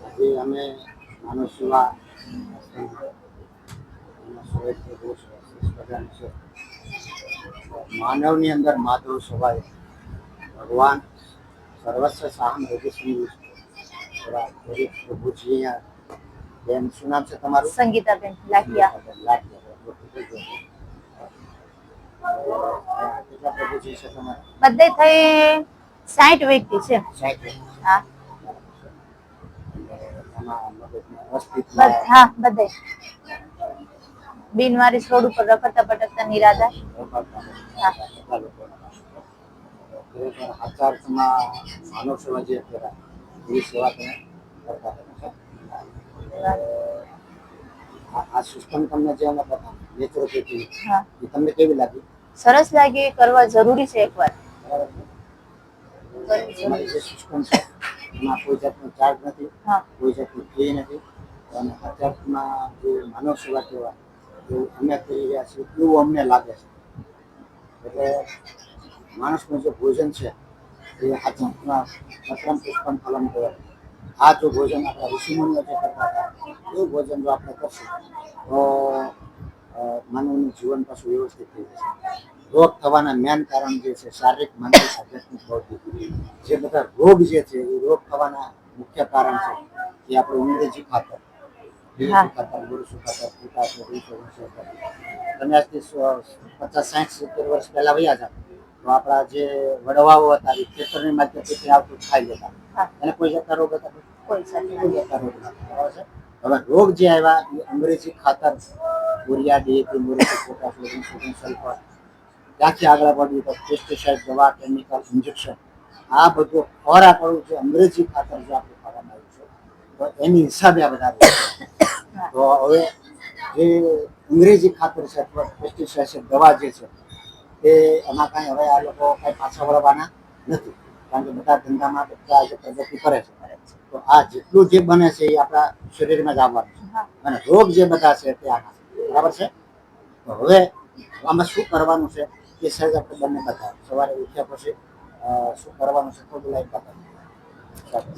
આજે અમે માનવ સેવા માનવની અંદર માધવ સ્વભાવ ભગવાન સર્વસ્વ સહન યોગેશ્વરી ગરીબ પ્રભુજી બેન શું નામ છે તમારું? સંગીતાબેન લાઠિયા. તમારે બધે થઈ સાઠ વ્યક્તિ છે. હા. બધે બિનવારી છોડ ઉપર રખડતા ભટકતા નિરાધાર. માનવ સેવા જે સેવા તમે કરતા આ સિસ્ટમ તમને જે અમે બતા નેચરોપેથી હા. એ તમને કેવી લાગી? સરસ લાગે એ કરવા જરૂરી છે એકવાર. તમારી જે સિસ્ટમ છે એમાં કોઈ જાતનો ચાર્જ નથી કોઈ જાતની ફી નથી. અને અત્યારમાં જે માનવ સેવા કહેવાય એવું અમે કરી રહ્યા છીએ એવું અમને લાગે છે. એટલે માણસનું જે ભોજન છે એ હાથમાં મતલબ પુષ્પમ ફલમ કહેવાય. આ જો ભોજન આપણા ઋષિમુનિઓ જે કરતા હતા, એ ભોજન જો આપણે કરશું, તો માનવનું જીવન પાછું વ્યવસ્થિત થઈ જશે. રોગ થવાના મેન કારણ જે છે, શારીરિક, માનસિક આધ્યાત્મિક ભૌતિક જે બધા રોગ જે છે, એ રોગ થવાના મુખ્ય કારણ છે એ આપણું અંગ્રેજી ખાતર ખાતર ગુરુસુ ખાતર. તમે પચાસ, સાઠ, સિત્તેર વર્ષ પહેલા વયા જાવ તો આપણા જે વડવાઓ હતા, એ ખેતરની માધ્યમથી આવતું ખાઈ લેતા. એને કોઈ જાતના રોગ હતા? કોઈ જાતના રોગ. બરાબર છે? હવે રોગ જે આવ્યા એ અંગ્રેજી ખાતર urea DAP muriate potash sodium sulphur ત્યાંથી આગળ પડ્યું તો પેસ્ટિસાઇડ દવા કેમિકલ ઇન્જેક્શન આ બધું ખોરાક વાળું જે અંગ્રેજી ખાતર જે આપણે ખાવામાં આવ્યું છે તો એની હિસાબે આ બધા છે. તો હવે જે અંગ્રેજી ખાતર છે અથવા પેસ્ટિસાઇડ છે દવા જે છે એ એમાં કાંઈ હવે આ લોકો કાંઈ પાછા વળવાના નથી. કારણ કે બધા ધંધામાં બધા આજે પ્રગતિ કરે છે. તો આ જેટલું જે બને છે એ આપણા શરીરમાં જ આવવાનું છે. અને રોગ જે બધા છે તે આના બરાબર છે? તો હવે આમાં શું કરવાનું છે? એ સહેજ આપણે બંને બતાવો સવારે ઉઠ્યા પછી શું કરવાનું છે? થોડું લાઈક બતાવો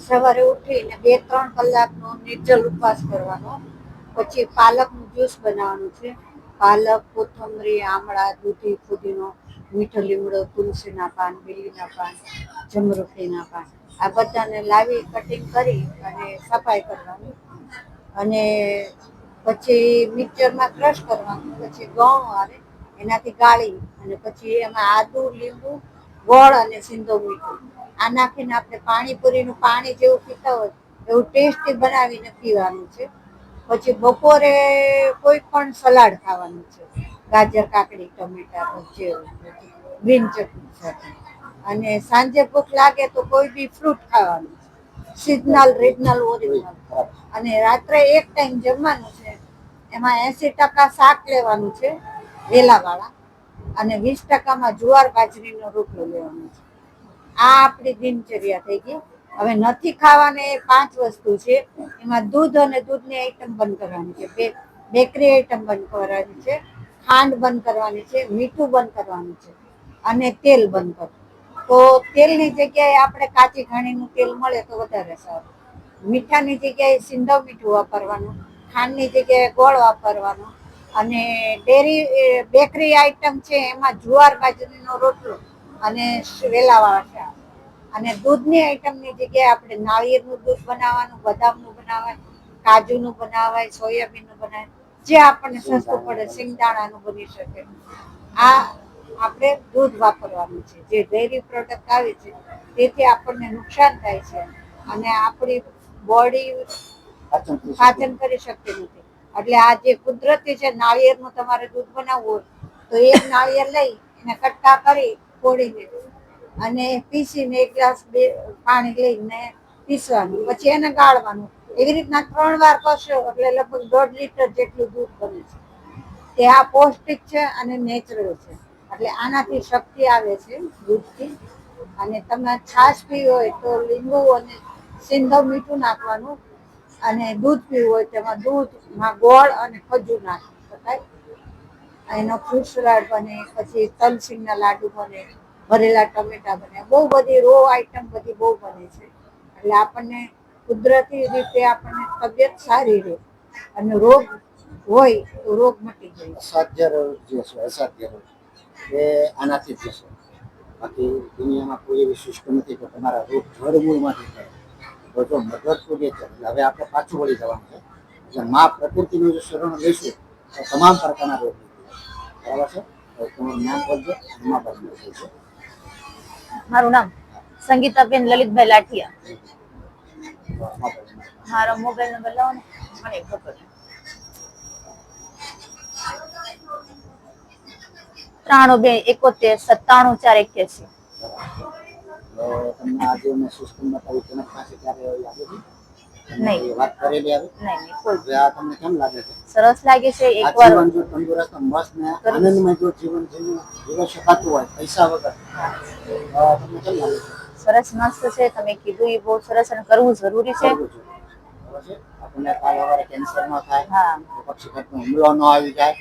સવારે ઉઠીને બે ત્રણ કલાકનો નિર્જલ ઉપવાસ કરવાનો. પછી પાલકનું જ્યુસ બનાવવાનું છે. પાલક કોથમરી આમળા દૂધી ફુદીનો મીઠો લીમડો તુલસીના પાન, બીલીના પાન, જમરૂખીના પાન. આ બધાને લાવી કટિંગ કરી અને સફાઈ કરવાની. અને પછી મિક્સરમાં ક્રશ કરવાનું, પછી ઘઉં આવે, એનાથી ગાળી અને પછી એમાં આદુ, લીંબુ, ગોળ અને સિંધો મીઠું આ નાખીને આપણે પાણીપુરીનું પાણી જેવું પીતા હોય, એવું ટેસ્ટી બનાવીને પીવાનું છે. પછી બપોરે કોઈ પણ સલાડ ખાવાનું છે. ગાજર, કાકડી, ટમેટા ભજીયા ગ્રીન ચટણી સાથે. અને સાંજે ભૂખ લાગે તો કોઈ બી ફ્રૂટ ખાવાનું. સિઝનલ રિજનલ ઓરિજિનલ અને રાત્રે એક ટાઈમ જમવાનું છે. એમાં એસી ટકા શાક લેવાનું છે, વેલાવાળા. અને વીસ ટકામાં જુવાર બાજરીનો રોટલો લેવાનો છે. આ આપણી દિનચર્યા થઈ ગઈ. હવે નથી ખાવાને એ પાંચ વસ્તુ છે. એમાં દૂધ અને દૂધની આઈટમ બંધ કરવાની છે. બેકરી આઈટમ બંધ કરવાની છે. ખાંડ બંધ કરવાની છે, મીઠું બંધ કરવાનું છે અને તેલ બંધ કરવું તો તેલની જગ્યાએ આપણે કાચી ઘાણીનું તેલ મળે તો વધારે સારું. મીઠાની જગ્યાએ સિંધવ મીઠું વાપરવાનું, ખાંડની જગ્યાએ ગોળ વાપરવાનું અને ડેરી બેકરી આઈટમ છે એમાં જુવાર બાજરીનો રોટલો અને વેલાવાળા શાક. અને દૂધની આઈટમની જગ્યાએ આપણે નાળિયેરનું દૂધ બનાવવાનું, બદામનું બનાવાય કાજુનું બનાવાય, સોયાબીનનું બનાવાય. જે આપણને સસ્તું પડે સિંગદાણાનું બની શકે. આ આપણે દૂધ વાપરવાનું છે. જે ડેરી પ્રોડક્ટ આવે છે, તેથી આપણને નુકસાન થાય છે અને આપણી બોડી પાચન કરી શકતી નથી. એટલે આ જે કુદરતી છે, નાળિયેરનું તમારે દૂધ બનાવવું હોય, તો એક નાળિયેર લઈ એને કટકા કરી ફોડીને અને પીસીને એક ગ્લાસ બે પાણી લઈને પીસવાનું. પછી એને ગાળવાનું. એવી રીતના ત્રણ વાર કરશો એટલે લગભગ દોઢ લીટર જેટલું દૂધ બને છે. તે આ પૌષ્ટિક છે અને નેચરલ છે. એટલે આનાથી શક્તિ આવે છે દૂધથી. અને તમે છાશ પીવી હોય તો લીંબુ અને સિંધવ મીઠું નાખવાનું. અને દૂધ પીવું હોય તેમાં દૂધમાં ગોળ અને ખજૂર નાખી શકાય. એનો ફ્રૂટ સલાડ બને, પછી તલસિંગના લાડુ બને, ભરેલા ટમેટા બને. બહુ બધી રો આઈટમ બધી બહુ બને છે. એટલે આપણને કુદરતી રીતે આપણને તબિયત સારી રહે અને રોગ હોય તો રોગ મટી જાય. અસાધ્ય રોગ જે છે અસાધ્ય રોગ એ આનાથી જ છે. બાકી દુનિયામાં કોઈ એવી સિસ્ટમ નથી કે તમારા રોગ જળમૂળમાંથી થાય. તો જો મદદ પૂરી છે એટલે હવે આપણે પાછું વળી જવાનું છે. એટલે મા પ્રકૃતિનું જો શરણ લઈશું તો તમામ પ્રકારના રોગ બરાબર છે? તો તમારું નામ બોલજો મા બદલી મારું નામ સંગીતાબેન લલિતભાઈ લાઠિયા. મારો મોબાઈલ નંબર લાવો ને મને ખબર ત્રાણું બે એકોતેર સત્તાણું ચાર એક્યાસી. સરસ લાગે છે એકવાર તંદુરસ્ત મસ્ત ને આનંદમય જો જીવન જીવવું જીવી શકાતું હોય પૈસા વગર. તમને કેમ લાગે છે? સરસ મસ્ત છે. તમે કીધું એ બહુ સરસ અને કરવું જરૂરી છે. આપણને કાલ સવારે કેન્સર ન થાય હા. પક્ષીઘાતનો હુમલો ન આવી જાય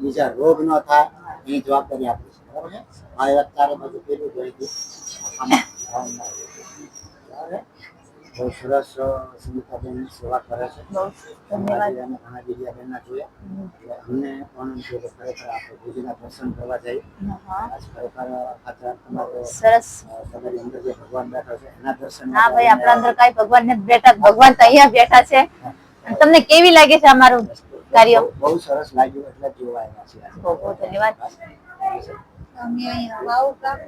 બીજા રોગ ન થાય એની જવાબદારી આપણી છે. બરાબર છે? આ અત્યારે બધું પેલું જોઈ હતી. બહુ સરસ અ, સુમિત્રાબેન સેવા કરે છે. ધન્યવાદ. ઘણા બીજા બેનના જોયા એટલે અમને પણ છે કે ખરેખર આપણે ગુરુજીના દર્શન કરવા જઈએ. આજ ખરેખર ખાતર તમારો સરસ. તમારી અંદર જે ભગવાન બેઠો છે એના દર્શન હા ભાઈ આપણા અંદર કાંઈ ભગવાન ને બેઠા. ભગવાન તો અહીંયા બેઠા છે. અને તમને કેવી લાગે છે અમારું કાર્ય? બહુ- સરસ લાગ્યું એટલે જ જોવા આવ્યા આજે. બહુ ધન્યવાદ. અમે અહીંયા વાવ ગામ